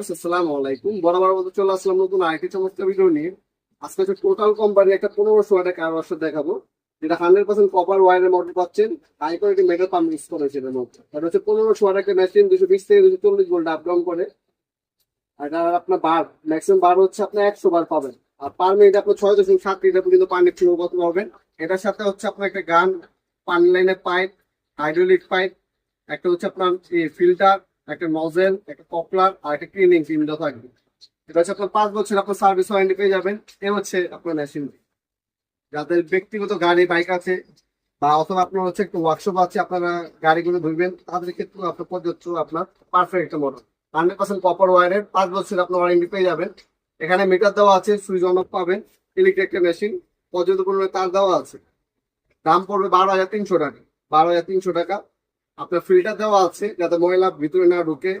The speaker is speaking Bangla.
আসসালামু। আলাইকুম। বরাবর মতো চলে আসলাম নতুন আজকে হচ্ছে টোটাল কোম্পানি একটা একটা দেখাবো। যেটা পার্সেন্ট কপার ওয়ারের মডেল পাচ্ছেন। এটা হচ্ছে একটা মেশিন দুশো বিশ থেকে দুশো চল্লিশ আপ করে। আর আপনার বার ম্যাক্সিমাম বার হচ্ছে আপনার একশো বার পাবেন। আর পার মিনিট আপনার ছয় দশমিক সাত লিটার পর্যন্ত পানি ফ্লো করতে এটার সাথে হচ্ছে আপনার একটা গান পানি লাইনের পাইপ হাইড্রোলিক পাইপ একটা হচ্ছে আপনার ফিল্টার একটা নজেল একটা কপলার আর একটা ক্লিনিং ফিল্মটা থাকবে। এটা হচ্ছে আপনার পাঁচ বছর আপনার সার্ভিস ওয়ারেন্টি পেয়ে যাবেন। এ হচ্ছে আপনার মেশিন যাদের ব্যক্তিগত গাড়ি বাইক আছে বা অথবা আপনার হচ্ছে একটু ওয়ার্কশপ আছে, আপনারা গাড়িগুলো ধরবেন তাদের ক্ষেত্রে আপনার প্রযোজ্য আপনার পারফেক্ট একটা মডেল হান্ড্রেড পার্সেন্ট কপার ওয়ারের পাঁচ বছর আপনার ওয়ারেন্টি পেয়ে যাবেন। এখানে মিটার দেওয়া আছে, সুইচ অন অফ পাবেন ইলেকট্রিক মেশিন পর্যাপ্ত পরিমাণে তার দেওয়া আছে। দাম পড়বে বারো হাজার তিনশো টাকা। বারো হাজার তিনশো টাকা। আপনার ফিল্টার দেওয়া আছে যাতে ময়লা ভিতরে না ঢুকে।